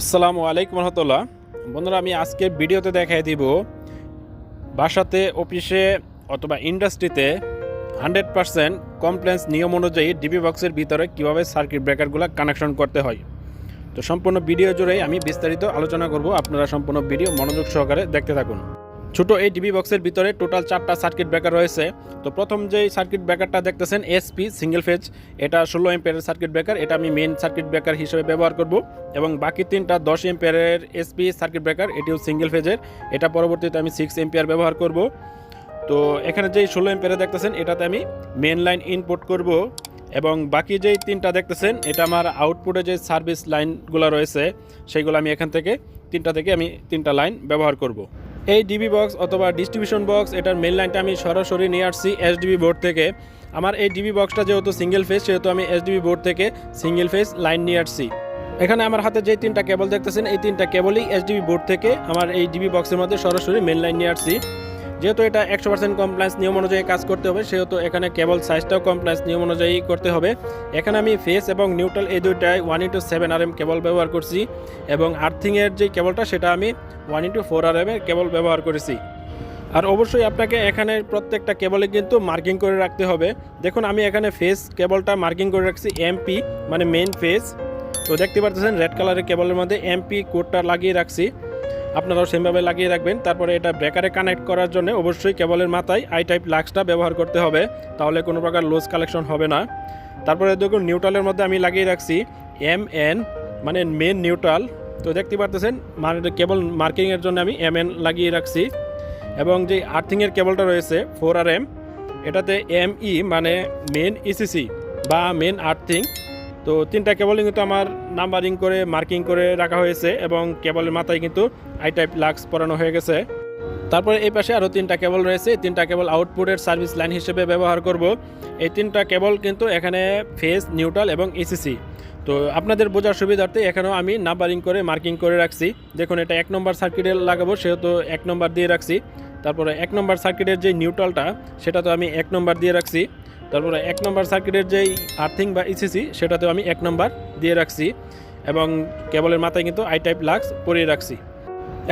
আসসালামু আলাইকুম রহমতুল্লাহ। বন্ধুরা, আমি আজকে ভিডিওতে দেখাই দিব বাসাতে, অফিসে অথবা ইন্ডাস্ট্রিতে হান্ড্রেড পারসেন্ট কমপ্লেন্স নিয়ম অনুযায়ী ডিবি বক্সের ভিতরে কীভাবে সার্কিট ব্রেকারগুলো কানেকশন করতে হয়। তো সম্পূর্ণ ভিডিও জুড়েই আমি বিস্তারিত আলোচনা করব। আপনারা সম্পূর্ণ ভিডিও মনোযোগ সহকারে দেখতে থাকুন। ছোট এই ডিবি বক্সের ভিতরে টোটাল চারটা সার্কিট ব্রেকার রয়েছে। তো প্রথম যেই সার্কিট ব্রেকারটা দেখতেছেন এসপি সিঙ্গেল ফেজ এটা ষোলো এম্পিয়ারের সার্কিট ব্রেকার, এটা আমি মেন সার্কিট ব্রেকার হিসেবে ব্যবহার করব। এবং বাকি তিনটা দশ এম্পিয়ারের এসপি সার্কিট ব্রেকার, এটিও সিঙ্গেল ফেজের এটা পরবর্তীতে আমি সিক্স এম্পিয়ার ব্যবহার করব। তো এখানে যেই ষোলো এম্পিয়ারে দেখতেছেন, এটাতে আমি মেন লাইন ইনপুট করব। এবং বাকি যেই তিনটা দেখতেছেন, এটা আমার আউটপুটে যে সার্ভিস লাইনগুলো রয়েছে, সেইগুলো আমি এখান থেকে, তিনটা থেকে আমি তিনটা লাইন ব্যবহার করব। এই ডিবি বক্স অথবা ডিস্ট্রিবিউশন বক্স এটার মেন লাইনটা আমি সরাসরি নিয়ে আসছি এসডিবি বোর্ড থেকে। আমার এই ডিবি বক্সটা যেহেতু সিঙ্গেল ফেস সেহেতু আমি এসডিবি বোর্ড থেকে সিঙ্গেল ফেস লাইন নিয়ে আসছি। এখানে আমার হাতে যে তিনটা কেবল দেখতেছেন, এই তিনটা কেবলই এসডিবি বোর্ড থেকে আমার এই ডিবি বক্সের মধ্যে সরাসরি মেন লাইন নিয়ে আসছি। যেহেতু এটা একশো পার্সেন্ট কমপ্লায়েন্স নিয়ম অনুযায়ী কাজ করতে হবে, সেহেতু এখানে কেবল সাইজটাও কমপ্লায়েন্স নিয়ম অনুযায়ী করতে হবে। এখানে আমি ফেস এবং নিউট্রাল এই দুইটায় one into seven R M cable ব্যবহার করছি এবং আর্থিংয়ের যে কেবলটা সেটা আমি one into four R M এর কেবল ব্যবহার করেছি। আর অবশ্যই আপনাকে এখানে প্রত্যেকটা কেবলে কিন্তু মার্কিং করে রাখতে হবে। দেখুন, আমি এখানে ফেস কেবলটা মার্কিং করে রাখছি এমপি মানে মেন ফেস তো দেখতে পাচ্ছেন রেড কালারের কেবলের মধ্যে এমপি কোডটা লাগিয়ে রাখছি। আপনারাও সেমভাবে লাগিয়ে রাখবেন। তারপরে এটা ব্রেকারে কানেক্ট করার জন্য অবশ্যই কেবলের মাথায় আই টাইপ লাক্সটা ব্যবহার করতে হবে। তাহলে কোনো প্রকার লুজ কালেকশন হবে না। তারপরে দেখুন নিউট্রালের মধ্যে আমি লাগিয়ে রাখছি এম এন মানে মেন নিউট্রাল তো দেখতে পারতেছেন মানে কেবল মার্কিংয়ের জন্য আমি এম এন লাগিয়ে রাখছি। এবং যে আর্থিংয়ের কেবলটা রয়েছে ফোর আর এম এটাতে এম ই মানে মেন ইসিসি বা মেন আর্থিং তো তিনটা কেবলই কিন্তু আমার নাম্বারিং করে, মার্কিং করে রাখা হয়েছে এবং কেবলের মাথায় কিন্তু আই টাইপ লাক্স পরানো হয়ে গেছে। তারপরে এই পাশে আরও তিনটা কেবল রয়েছে। এই তিনটা কেবল আউটপুটের সার্ভিস লাইন হিসেবে ব্যবহার করব। এই তিনটা কেবল কিন্তু এখানে ফেস নিউট্রাল এবং এসিসি তো আপনাদের বোঝার সুবিধার্থে এখানেও আমি নাম্বারিং করে, মার্কিং করে রাখছি। দেখুন, এটা এক নম্বর সার্কিটে লাগাবো, সেহেতু এক নম্বর দিয়ে রাখছি। তারপরে এক নম্বর সার্কিটের যে নিউট্রালটা সেটা তো আমি এক নম্বর দিয়ে রাখছি। তারপরে এক নম্বর সার্কিটের যেই আর্থিং বা ইসিসি সেটাতেও আমি এক নম্বর দিয়ে রাখছি এবং কেবলের মাথায় কিন্তু আই টাইপ লাক্স পরিয়ে রাখছি।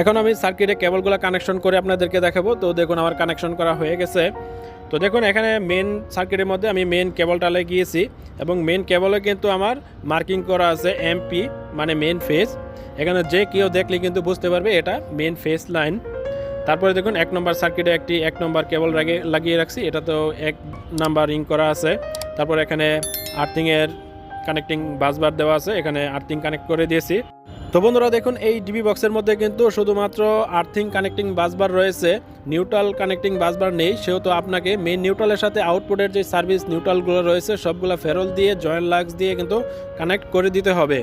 এখন আমি সার্কিটে কেবলগুলো কানেকশন করে আপনাদেরকে দেখাবো। তো দেখুন, আমার কানেকশন করা হয়ে গেছে। তো দেখুন, এখানে মেন সার্কিটের মধ্যে আমি মেন কেবলটা লাগিয়েছি এবং মেন কেবলে কিন্তু আমার মার্কিং করা আছে এমপি মানে মেন ফেস এখানে যে কেউ দেখলে কিন্তু বুঝতে পারবে, এটা মেন ফেস লাইন তারপরে দেখুন, এক নম্বর সার্কিটে একটি এক নম্বর কেবল লাগিয়ে রাখছি। এটা তো এক নাম্বার রিং করা আছে। তারপর এখানে আর্থিংয়ের কানেক্টিং বাসবার দেওয়া আছে। এখানে আর্থিং কানেক্ট করে দিয়েছি। তো বন্ধুরা, দেখুন, এই ডিবি বক্সের মধ্যে কিন্তু শুধুমাত্র আর্থিং কানেক্টিং বাসবার রয়েছে। নিউট্রাল কানেক্টিং বাসবার নেই। সেহেতু আপনাকে মেন নিউট্রালের সাথে আউটপুটের যে সার্ভিস নিউট্রালগুলো রয়েছে, সবগুলো ফেরল দিয়ে জয়েন্ট লাক্স দিয়ে কিন্তু কানেক্ট করে দিতে হবে।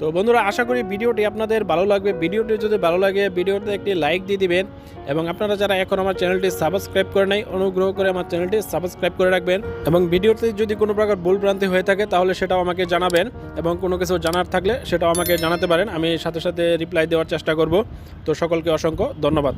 তো বন্ধুরা, আশা করি ভিডিওটি আপনাদের ভালো লাগবে। ভিডিওটি যদি ভালো লাগে, ভিডিওতে একটি লাইক দিয়ে দিবেন এবং আপনারা যারা এখন আমার চ্যানেলটি সাবস্ক্রাইব করে নাই, অনুগ্রহ করে আমার চ্যানেলটি সাবস্ক্রাইব করে রাখবেন এবং ভিডিওতে যদি কোনো প্রকার ভুলভ্রান্তি হয়ে থাকে, তাহলে সেটাও আমাকে জানাবেন এবং কোনো কিছু জানার থাকলে সেটাও আমাকে জানাতে পারেন। আমি সাথে সাথে রিপ্লাই দেওয়ার চেষ্টা করব। তো সকলকে অসংখ্য ধন্যবাদ।